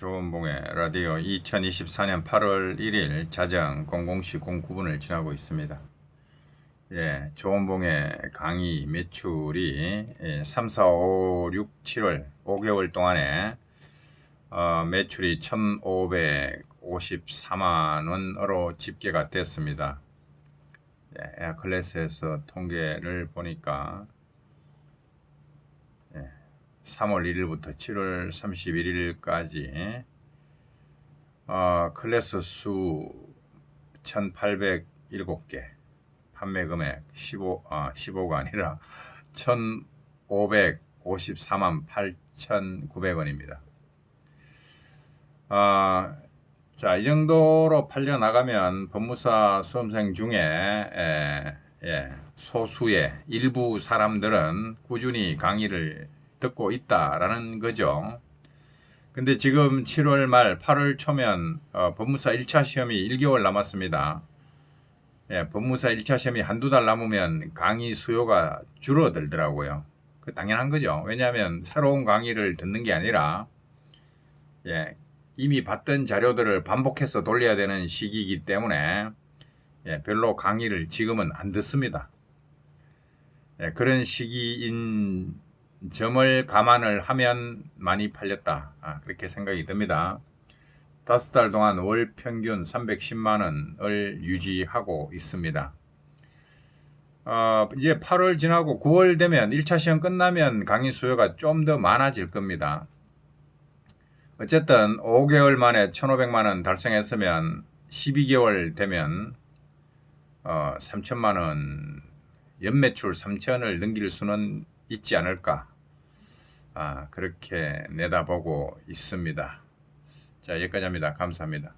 조은봉의 라디오 2024년 8월 1일 자정 00시 09분을 지나고 있습니다. 예, 조은봉의 강의 매출이 예, 3, 4, 5, 6, 7월 5개월 동안에 어, 매출이 1,554만 원으로 집계가 됐습니다. 예, 에어클래스에서 통계를 보니까 3월 1일부터 7월 31일까지 어, 클래스 수 1,807개, 판매 금액 15, 아, 15가 아니라 1,554만 8,900원입니다. 아, 자, 이 정도로 팔려 나가면 법무사 수험생 중에 에, 예, 소수의 일부 사람들은 꾸준히 강의를 듣고 있다라는 거죠. 근데 지금 7월 말 8월 초면 어, 법무사 1차 시험이 1개월 남았습니다. 예, 법무사 1차 시험이 한두 달 남으면 강의 수요가 줄어들더라고요. 그 당연한 거죠. 왜냐하면 새로운 강의를 듣는 게 아니라 예, 이미 봤던 자료들을 반복해서 돌려야 되는 시기이기 때문에 예, 별로 강의를 지금은 안 듣습니다. 예, 그런 시기인 점을 감안을 하면 많이 팔렸다. 아, 그렇게 생각이 듭니다. 다섯 달 동안 월 평균 310만 원을 유지하고 있습니다. 어, 이제 8월 지나고 9월 되면 1차 시험 끝나면 강의 수요가 좀 더 많아질 겁니다. 어쨌든 5개월 만에 1,500만 원 달성했으면 12개월 되면 어, 3천만 원 연매출 3천을 넘길 수는 있지 않을까. 아, 그렇게 내다보고 있습니다. 자, 여기까지 합니다. 감사합니다.